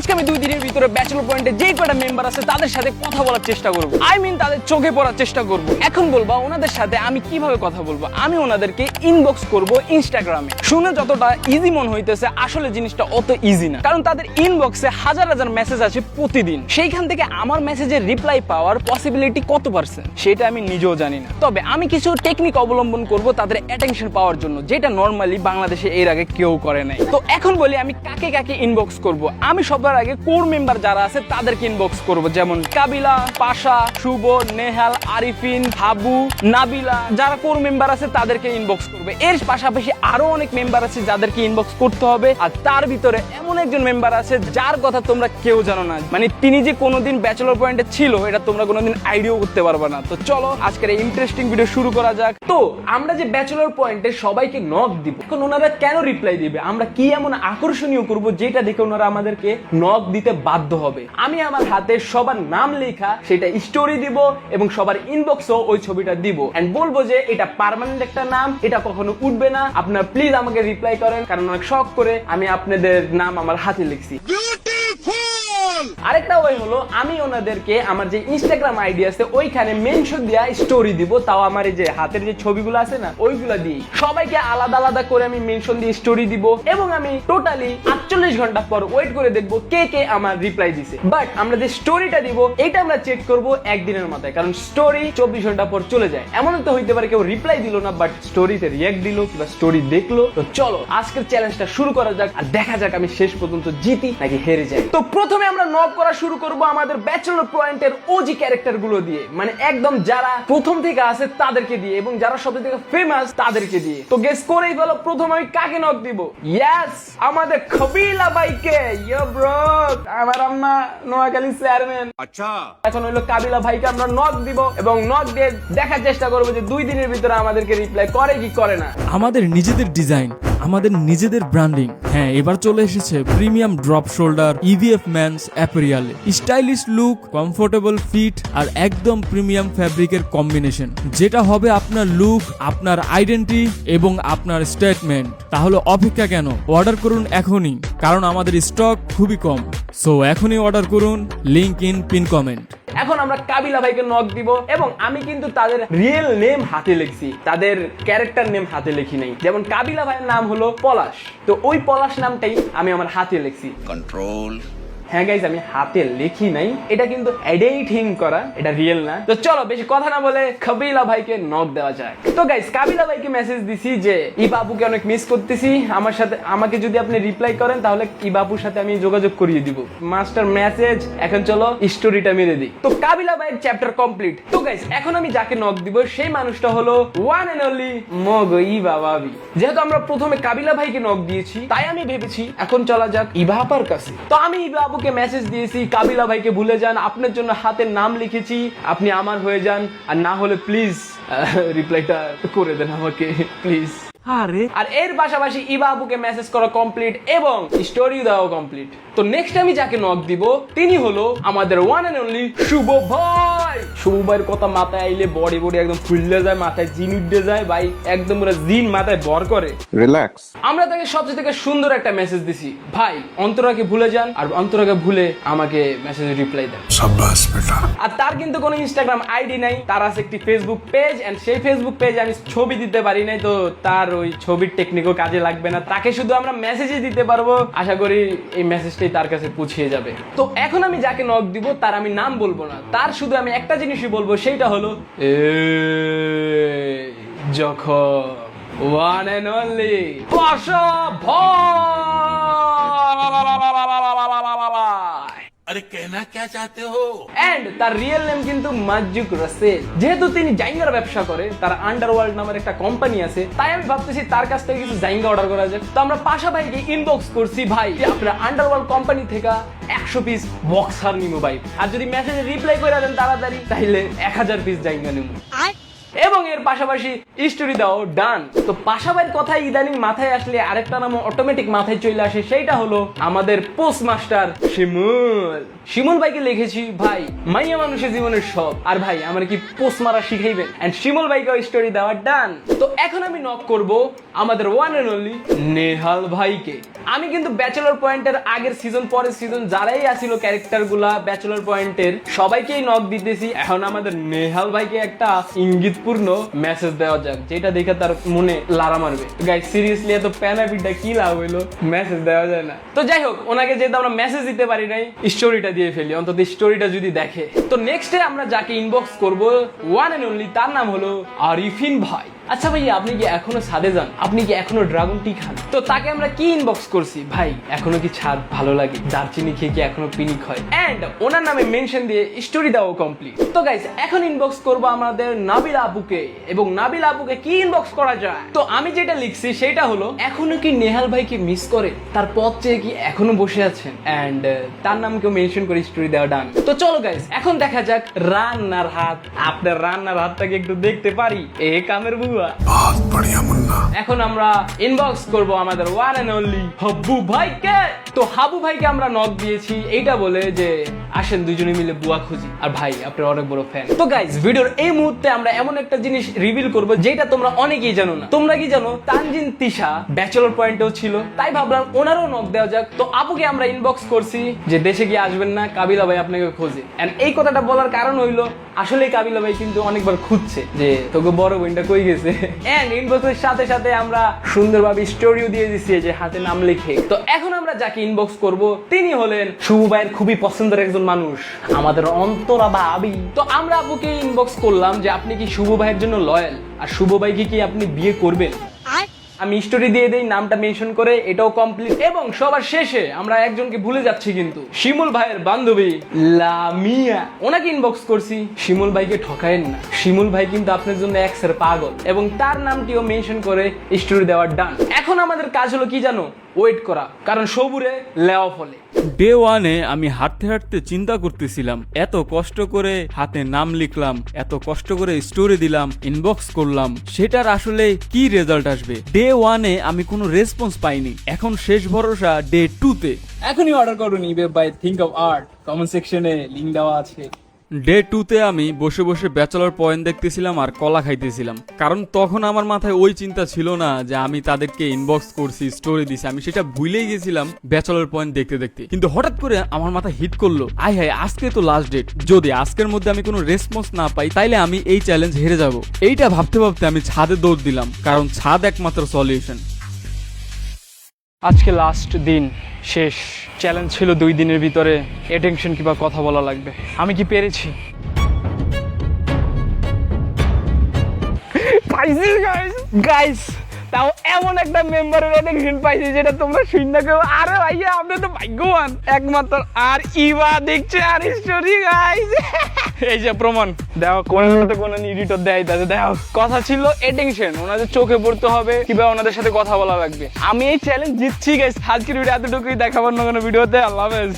আজকে আমি দুই দিনের ভিতরে ব্যাচেলর পয়েন্টে যে কয়টা মেম্বার আছে তাদের সাথে কথা বলার চেষ্টা করব। আই মিন তাদের চোখে পড়ার চেষ্টা করব। এখন বলব ওনাদের সাথে আমি কীভাবে কথা বলব? আমি ওনাদেরকে ইনবক্স করব ইনস্টাগ্রামে শুনে যতটা ইজি মনে হইতেছে, আসলে জিনিসটা অত ইজি না। কারণ তাদের ইনবক্সে হাজার হাজার মেসেজ আছে প্রতিদিন। সেইখান থেকে আমার মেসেজের রিপ্লাই পাওয়ার পসিবিলিটি কত পার্সেন্ট সেটা আমি নিজেও জানি না। তবে আমি কিছু টেকনিক অবলম্বন করব তাদের অ্যাটেনশন পাওয়ার জন্য, যেটা নর্মালি বাংলাদেশে এর আগে কেউ করে নাই। তো এখন বলি আমি কাকে কাকে ইনবক্স করব? আমি সবার আগে কোর মেম্বার যারা আছে তাদেরকে ইনবক্স করব। যেমন কাবিলা, পাশা, শুভ, নেহাল, আরিফিন, হাবু, নাবিলা, যারা কোর মেম্বার আছে তাদেরকে ইনবক্স করবে। এর পাশাপাশি আরও অনেক মেম্বার আছে যাদেরকে ইনবক্স করতে হবে। আর তার ভিতরে এমন একজন মেম্বার আছে যার কথা তোমরা কেউ জানো না। মানে তিনি যে কোনোদিন ব্যাচেলর পয়েন্টে ছিল, এটা তোমরা কোনোদিন আইডিয়াও করতে পারবে না। তো চলো, আজকের ইন্টারেস্টিং ভিডিও শুরু করা যাক। তো আমরা যে ব্যাচেলর পয়েন্টে সবাইকে নক দিব, এখন ওনারা কেন রিপ্লাই দিবে? আমরা কি এমন আকর্ষণীয় করব যেটা দেখে ওনারা আমাদেরকে নক দিতে বাধ্য হবে। আমি আমার হাতে সবার নাম লেখা, সেটা স্টোরি দিব এবং সবার ইনবক্সও ওই ছবিটা দিব। এন্ড বলব যে এটা পার্মানেন্ট একটা নাম, এটা কখনো উঠবে না। আপনার প্লিজ আমাকে রিপ্লাই করেন, কারণ অনেক শখ করে আমি আপনাদের নাম আমার হাতে লিখছি। আরেকটা ওই হলো, আমি ওনাদেরকে আমার যে ইনস্টাগ্রাম আইডি আছে, ওইখানে মেনশন দিয়া স্টোরি দিব। তাও আমার যে হাতের যে ছবিগুলো আছে না, ওইগুলো সবাইকে আলাদা আলাদা করে আমি মেনশন দিয়ে স্টোরি দিব এবং আমি টোটালি আটচল্লিশ ঘণ্টা পর ওয়েট করে কে কে আমার রিপ্লাই দিছে। বাট আমরা যে স্টোরিটা দিব, এটা আমরা চেক করব একদিনের মাথায়, কারণ স্টোরি চব্বিশ ঘণ্টা পর চলে যায়। এমন তো হইতে পারে কেউ রিপ্লাই দিল না বাট স্টোরিতে রিয়াক্ট দিল কিংবা স্টোরি দেখল। তো চলো, আজকের চ্যালেঞ্জটা শুরু করা যাক, আর দেখা যাক আমি শেষ পর্যন্ত জিতি নাকি হেরে যাই। তো প্রথমে আমরা নক করা শুরু করব আমাদের ব্যাচেলর পয়েন্টের ওজি ক্যারেক্টারগুলো দিয়ে। মানে একদম যারা প্রথম থেকে আছে তাদেরকে দিয়ে এবং যারা সব থেকে ফেমাস তাদেরকে দিয়ে। তো গেস করেই বলো প্রথম আমি কাকে নক দিব? ইয়াস আমাদের খবিলা ভাইকে। ইয়ো ব্রো আমার আম্মা নোয়াখালী চেয়ারম্যান আচ্ছা। এখন হলো কাবিলা ভাইকে আমরা নক দিব এবং নক দিয়ে দেখার চেষ্টা করব যে দুই দিনের ভিতরে আমাদেরকে রিপ্লাই করে কি করে না। আমাদের নিজেদের ডিজাইন আমাদের নিজেদের ব্র্যান্ডিং হ্যাঁ এবার চলে এসেছে premium drop shoulder EVF men's অ্যাপেরিয়ালে stylish look comfortable fit আর একদম প্রিমিয়াম ফ্যাব্রিকের কম্বিনেশন যেটা হবে আপনার লুক আপনার আইডেন্টি এবং আপনার স্টেটমেন্ট তাহলে অপেক্ষা কেন? অর্ডার করুন এখনই। কারণ আমাদের স্টক খুবই কম। সো এখনই অর্ডার করুন। লিঙ্ক ইন পিন কমেন্ট এখন আমরা কাবিলা ভাইকে নক দিব এবং আমি কিন্তু তাদের রিয়েল নেম হাতে লিখছি। তাদের ক্যারেক্টার নেম হাতে লিখি নাই। যেমন কাবিলা ভাইয়ের নাম হলো পলাশ। তো ওই পলাশ নামটাই আমি আমার হাতে লিখছি। কন্ট্রোল হ্যাঁ গাইজ আমি হাতে লিখি নাই। এটা কিন্তু এডিটিং করা, এটা রিয়েল না। তো চলো, বেশি কথা না বলে কাবিলা ভাইকে নক দেওয়া যায় তো গাইজ কাবিলা ভাইকে মেসেজ দিছি যে, ই বাবুকে অনেক মিস করতেছি। আমার সাথে, আমাকে যদি আপনি রিপ্লাই করেন, তাহলে ই বাবুর সাথে আমি যোগাযোগ করিয়ে দিব। মাস্টার মেসেজ এখন চলো স্টোরিটা মেরে দিই। তো কাবিলা ভাইয়ের চ্যাপ্টার কমপ্লিট তো গাইজ এখন আমি যাকে নক দিব, সেই মানুষটা হলো ওয়ান এন্ড অনলি মগ ই বাবাবি যেহেতু আমরা প্রথমে কাবিলা ভাইকে নক দিয়েছি, তাই আমি ভেবেছি, এখন চলা যাক ই ইবাহাপার কাছে। তো আমি ইবাবুকে মেসেজ দিয়েছি কাবিলা ভাইকে ভুলে যান আপনার জন্য হাতের নাম লিখেছি আপনি আমার হয়ে যান আর না হলে প্লিজ রিপ্লাইটা করে দেন আমাকে প্লিজ আরে। আর এর পাশাপাশি ইবাবুকে মেসেজ করা কমপ্লিট এবং স্টোরি দেওয়া কমপ্লিট তো নেক্সট আমি যাকে নক দিব তিনি হলো আমাদের ওয়ান এন্ড অনলি শুভ ভাই। শুভ ভাইয়ের কথা মাথায় আইলে বডি বডি একদম ফুললে যায় মাথায় জিন উঠে যায় ভাই। একদম পুরো জিন মাথায় ভর করে। রিল্যাক্স আমরা তাকে সবচেয়ে থেকে সুন্দর একটা মেসেজ দিছি। ভাই অন্তরাকে ভুলে যান আর অন্তরাকে ভুলে আমাকে মেসেজ রিপ্লাই দেন। সাব্বাস বেটা। আর তার কিন্তু কোনো ইনস্টাগ্রাম আইডি নাই তার আছে একটি ফেসবুক পেজ এন্ড সেই ফেসবুক পেজে আমি ছবি দিতে পারি নাই তো তার ওই ছবির টেকনিকও কাজে লাগবে না। তাকে শুধু আমরা মেসেজই দিতে পারব। আশা করি এই মেসেজটাই তার কাছে পৌঁছে যাবে। তো এখন আমি যাকে নক দিব তার আমি নাম বলব না। তার শুধু আমি একটা জিনিসই বলব সেইটা হলো যখন ওয়ান এন্ড অনলি পাশা ভাই কেনা কে চাতে হো এন্ড তার রিয়েল নেম কিন্তু মাজুক রাসেল। যেহেতু তিনি জাইঙ্গার ব্যবসা করে তার আন্ডারওয়ার্ল্ড নামের একটা কোম্পানি আছে তাই আমি ভাবতেছি তার কাছ থেকে কিছু জাইঙ্গা অর্ডার করা যায় তো আমরা পাশাপাশি ইনবক্স করছি ভাই আপনার আন্ডারওয়ার্ল্ড কোম্পানি থেকে একশো পিস বক্সার নিমু ভাই। আর যদি মেসেজে রিপ্লাই করে দেন তাড়াতাড়ি তাহলে এক হাজার পিস জাইঙ্গা নিমু। আর এবং এর পাশাপাশি স্টোরি দাও ডান তো পাশাপাশি কথা ইদানিং মাথায় আসলে আরেকটা নাম অটোমেটিক মাথায় চলে আসে, সেইটা হলো আমাদের পোস্ট মাস্টার শিমুল। শিমুল ভাইকে লিখেছি, ভাই, মাইয়া মানুষের জীবনের সব আর ভাই, আমার কি পোস্ট মারা শিখাইবেন? এন্ড শিমুল ভাইকে স্টোরি দেওয়ার ডান তো এখন আমি নক করব আমাদের ওয়ান এন্ড অনলি নেহাল ভাইকে। আমি কিন্তু ব্যাচেলর পয়েন্টের আগের সিজন পরের সিজন যারাই আসিল ক্যারেক্টারগুলা ব্যাচেলর পয়েন্টের সবাইকেই নক দিতেছি। এখন আমাদের নেহাল ভাইকে একটা ইঙ্গিতপূর্ণ মেসেজ দেওয়া যাক, যেটা দেখে তার মনে লারা মারবে। গাই সিরিয়াসলি এত প্যানাপিটা কি লাভ হইল? মেসেজ দেওয়া যায় না। তো যাই হোক, ওনাকে যেহেতু আমরা মেসেজ দিতে পারি নাই স্টোরিটা দিয়ে ফেলি, অন্তত স্টোরিটা যদি দেখে। তো নেক্সটে আমরা যাকে ইনবক্স করব ওয়ান এন্ড অনলি তার নাম হলো আরিফিন ভাই। আচ্ছা ভাইয়া আপনি কি এখনও ছাদে যান? আপনি কি এখনও ড্রাগন টি খান? তো তাকে আমরা কি ইনবক্স করছি? ভাই, এখনও কি ছাদ ভালো লাগে? দারচিনি খেয়ে কি এখনও পিনিক হয়? এন্ড ওনার নামে মেনশন দিয়ে স্টোরি দাও কমপ্লিট তো গাইস এখন ইনবক্স করব আমাদের নাবিল আপুকে এবং নাবিল আপুকে কি ইনবক্স করা যায়? তো আমি যেটা লিখছি সেটা হলো, এখনও কি নেহাল ভাইকে মিস করে? তার পথ চেয়ে কি এখনও বসে আছেন? এন্ড তার নামকেও মেনশন করে স্টোরি দেওয়া ডান তো চলো গাইস এখন দেখা যাক রান্নার হাত। আপনার রান্নার হাতটাকে একটু দেখতে পারি? এ কামের বুয়া। বড়িয়া মুন্না। এখন আমরা ইনবক্স করব আমাদের ওয়ান এন্ড অনলি হব্বু ভাইকে। তো হাবু ভাইকে আমরা নক দিয়েছি, এইটা বলে যে আসেন দুজনে মিলে বুয়া খুঁজি। আর ভাই আপনার অনেক বড় ফ্যান তো গাইজ ভিডিওর এই মুহূর্তে আমরা এমন একটা জিনিস রিভিল করব, যেটা তোমরা অনেকেই জানো না। তোমরা কি জানো, তানজিন তিশা ব্যাচেলর পয়েন্টেও ছিল, তাই ভাবলাম ওনারও নক দেওয়া যাক। তো আপুকে আমরা ইনবক্স করছি যে দেশে গিয়ে আসবেন না, কাবিলা ভাই আপনাকে খোঁজে। এন্ড এই কথাটা বলার কারণ হইল আসলে কাবিলা ভাই কিন্তু অনেকবার খুঁজছে যে, তোকে বড় বোনটা কই গেছে? এন্ড ইনবক্সের সাথে সাথে আমরা সুন্দরভাবে স্টোরিও দিয়ে দিচ্ছি যে হাতে নাম লিখে। তো এখন আমরা যাকে ইনবক্স করব। তিনি হলেন শুভ ভাইয়ের খুবই পছন্দের একজন মানুষ। আমাদের অন্তরা ভাবি। তো আমরা আপুকে ইনবক্স করলাম যে আপনি কি শুভ ভাইয়ের জন্য লয়াল আর শুভ ভাইকে কি আপনি বিয়ে করবেন? আমি স্টোরি দিয়ে দেই নামটা মেনশন করে এটাও কমপ্লিট এবং সবার শেষে আমরা একজনকে ভুলে যাচ্ছি কিন্তু। শিমুল ভাইয়ের বান্ধবী লামিয়া। ওনাকে ইনবক্স করছি। শিমুল ভাইকে ঠকায়েন না। শিমুল ভাই কিন্তু আপনার জন্য এক্সের পাগল। এবং তার নামটিও মেনশন করে স্টোরি দেওয়ার ডান এখন আমাদের কাজ হলো কি জানো? ওয়েট করা কারণ সবুরে লেওয়া ফলে ডে ওয়ানে আমি হাঁটতে হাঁটতে চিন্তা করতেছিলাম এত কষ্ট করে হাতে নাম লিখলাম এত কষ্ট করে স্টোরি দিলাম ইনবক্স করলাম সেটার আসলে কি রেজাল্ট আসবে? ডে ওয়ানে আমি কোনো রেসপন্স পাইনি এখন শেষ ভরসা ডে টুতে এখনই অর্ডার করুন eBay by think of art comment সেকশনে লিঙ্ক দেওয়া আছে। ডে টুতে আমি বসে বসে ব্যাচেলর পয়েন্ট দেখতেছিলাম আর কলা খাইতেছিলাম। কারণ তখন আমার মাথায় ওই চিন্তা ছিল না যে আমি তাদেরকে ইনবক্স করছি স্টোরি দিছি। আমি সেটা ভুলেই গেছিলাম ব্যাচেলর পয়েন্ট দেখতে দেখতে। কিন্তু হঠাৎ করে আমার মাথায় হিট করল। আই হাই আজকে তো লাস্ট ডেট যদি আজকের মধ্যে আমি কোনো রেসপন্স না পাই, তাইলে আমি এই চ্যালেঞ্জ হেরে যাব। এইটা ভাবতে ভাবতে আমি ছাদে দৌড় দিলাম। কারণ ছাদ একমাত্র সলিউশন আজকে লাস্ট দিন শেষ। চ্যালেঞ্জ ছিল দুই দিনের ভিতরে। অ্যাটেনশন কিংবা কথা বলা লাগবে? আমি কি পেরেছি? গাইস গাইস তাও এমন একটা মেম্বারের অ্যাটেনশন পাইছি যেটা তোমরা আরে ভাইয়া আপনি তো ভাগ্যবান। একমাত্র আর ইবা দেখছে, আর স্টোরি গাইস এই যে প্রমাণ। দেখো, কোন তো কোন এডিটর দেয় তাদের দেখো, কথা ছিল অ্যাটেনশন ওনাদের চোখে পড়তে হবে, কিংবা ওনাদের সাথে কথা বলা লাগবে। আমি এই চ্যালেঞ্জ জিতছি গাইস আজকের ভিডিও এতটুকুই। দেখাবার না কোনো ভিডিওতে আল্লাহ হাফেজ।